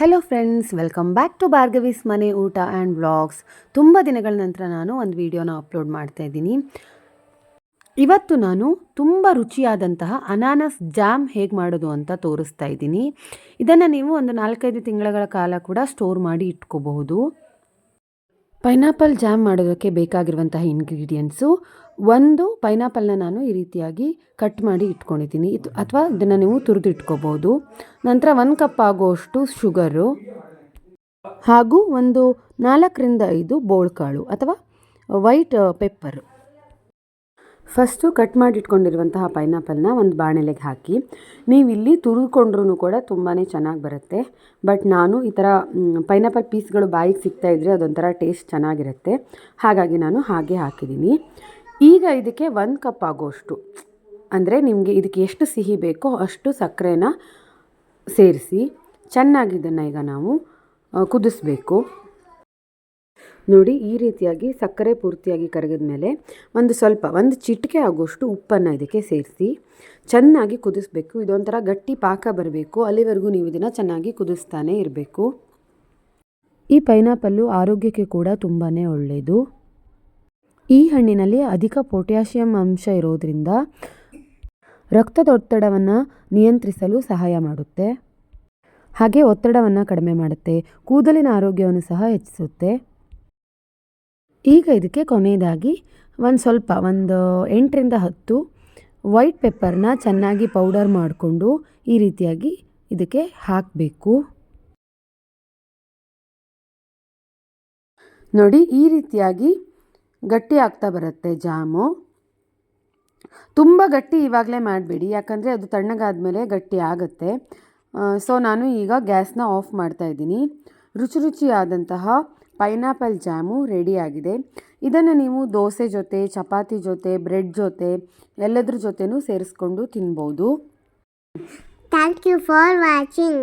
Hello friends welcome back to Bhargavi's ಮನೆ ಊಟ and vlogs ತುಂಬ ದಿನಗಳ ನಂತರ ನಾನು ಒಂದು ವಿಡಿಯೋನ ಅಪ್ಲೋಡ್ ಮಾಡ್ತಾ ಇದ್ದೀನಿ. ಇವತ್ತು ನಾನು ತುಂಬ ರುಚಿಯಾದಂತಹ ಅನಾನಸ್ ಜಾಮ್ ಹೇಗೆ ಮಾಡೋದು ಅಂತ ತೋರಿಸ್ತಾ ಇದ್ದೀನಿ. ಇದನ್ನು ನೀವು ಒಂದು ನಾಲ್ಕೈದು ತಿಂಗಳ ಕಾಲ ಕೂಡ ಸ್ಟೋರ್ ಮಾಡಿ ಇಟ್ಕೋಬಹುದು. ಪೈನಾಪಲ್ ಜಾಮ್ ಮಾಡೋದಕ್ಕೆ ಬೇಕಾಗಿರುವಂತಹ ಇಂಗ್ರೀಡಿಯೆಂಟ್ಸು ಒಂದು ಪೈನಾಪಲ್ನ ನಾನು ಈ ರೀತಿಯಾಗಿ ಕಟ್ ಮಾಡಿ ಇಟ್ಕೊಂಡಿದ್ದೀನಿ. ಇದು ಅಥವಾ ಇದನ್ನು ನೀವು ತುರಿದು ಇಟ್ಕೋಬೋದು ನಂತರ ಒಂದು ಕಪ್ ಆಗುವಷ್ಟು ಶುಗರು ಹಾಗೂ ಒಂದು ನಾಲ್ಕರಿಂದ ಐದು ಬೋಳ್ಕಾಳು ಅಥವಾ ವೈಟ್ ಪೆಪ್ಪರು ಫಸ್ಟು ಕಟ್ ಮಾಡಿ ಇಟ್ಕೊಂಡಿರುವಂತಹ ಪೈನಾಪಲ್ನ ಒಂದು ಬಾಣಲೆಗೆ ಹಾಕಿ. ನೀವು ಇಲ್ಲಿ ತುರಿದುಕೊಂಡ್ರೂ ಕೂಡ ತುಂಬಾ ಚೆನ್ನಾಗಿ ಬರುತ್ತೆ. ಬಟ್ ನಾನು ಈ ಥರ ಪೈನಾಪಲ್ ಪೀಸ್ಗಳು ಬಾಯಿಗೆ ಸಿಗ್ತಾ ಇದ್ದರೆ ಅದೊಂಥರ ಟೇಸ್ಟ್ ಚೆನ್ನಾಗಿರುತ್ತೆ. ಹಾಗಾಗಿ ನಾನು ಹಾಗೆ ಹಾಕಿದ್ದೀನಿ. ಈಗ ಇದಕ್ಕೆ ಒಂದು ಕಪ್ ಆಗೋಷ್ಟು. ಅಂದರೆ ನಿಮಗೆ ಇದಕ್ಕೆ ಎಷ್ಟು ಸಿಹಿ ಬೇಕೋ ಅಷ್ಟು ಸಕ್ಕರೆನ ಸೇರಿಸಿ ಚೆನ್ನಾಗಿ ಇದನ್ನು ಈಗ ನಾವು ಕುದಿಸ್ಬೇಕು. ನೋಡಿ, ಈ ರೀತಿಯಾಗಿ ಸಕ್ಕರೆ ಪೂರ್ತಿಯಾಗಿ ಕರಗಿದ ಮೇಲೆ ಒಂದು ಸ್ವಲ್ಪ, ಒಂದು ಚಿಟಿಕೆ ಆಗೋಷ್ಟು ಉಪ್ಪನ್ನು ಇದಕ್ಕೆ ಸೇರಿಸಿ ಚೆನ್ನಾಗಿ ಕುದಿಸ್ಬೇಕು. ಇದೊಂಥರ ಗಟ್ಟಿ ಪಾಕ ಬರಬೇಕು. ಅಲ್ಲಿವರೆಗೂ ನೀವು ಇದನ್ನು ಚೆನ್ನಾಗಿ ಕುದಿಸ್ತಾನೆ ಇರಬೇಕು. ಈ ಪೈನಾಪಲ್ಲು ಆರೋಗ್ಯಕ್ಕೆ ಕೂಡ ತುಂಬಾ ಒಳ್ಳೆಯದು ಈ ಹಣ್ಣಿನಲ್ಲಿ ಅಧಿಕ ಪೊಟ್ಯಾಷಿಯಂ ಅಂಶ ಇರೋದ್ರಿಂದ ರಕ್ತದೊತ್ತಡವನ್ನು ನಿಯಂತ್ರಿಸಲು ಸಹಾಯ ಮಾಡುತ್ತೆ. ಹಾಗೆ ಒತ್ತಡವನ್ನು ಕಡಿಮೆ ಮಾಡುತ್ತೆ, ಕೂದಲಿನ ಆರೋಗ್ಯವನ್ನು ಸಹ ಹೆಚ್ಚಿಸುತ್ತೆ. ಈಗ ಇದಕ್ಕೆ ಕೊನೆಯದಾಗಿ ಒಂದು ಸ್ವಲ್ಪ, ಒಂದು ಎಂಟರಿಂದ ಹತ್ತು ವೈಟ್ ಪೆಪ್ಪರ್ನ ಚೆನ್ನಾಗಿ ಪೌಡರ್ ಮಾಡಿಕೊಂಡು ಈ ರೀತಿಯಾಗಿ ಇದಕ್ಕೆ ಹಾಕಬೇಕು. ನೋಡಿ, ಈ ರೀತಿಯಾಗಿ ಗಟ್ಟಿ ಆಗ್ತಾ ಬರುತ್ತೆ ಜಾಮು. ತುಂಬ ಗಟ್ಟಿ ಇವಾಗಲೇ ಮಾಡಬೇಡಿ, ಯಾಕಂದರೆ ಅದು ತಣ್ಣಗಾದ ಮೇಲೆ ಗಟ್ಟಿ ಆಗುತ್ತೆ. ಸೊ ನಾನು ಈಗ ಗ್ಯಾಸ್ನ ಆಫ್ ಮಾಡ್ತಾ ಇದ್ದೀನಿ. ರುಚಿ ರುಚಿಯಾದಂತಹ ಪೈನಾಪಲ್ ಜಾಮು ರೆಡಿಯಾಗಿದೆ ಇದನ್ನು ನೀವು ದೋಸೆ ಜೊತೆ, ಚಪಾತಿ ಜೊತೆ, ಬ್ರೆಡ್ ಜೊತೆ, ಎಲ್ಲದ್ರ ಜೊತೆನೂ ಸೇರಿಸ್ಕೊಂಡು ತಿನ್ಬೋದು. Thank you for watching.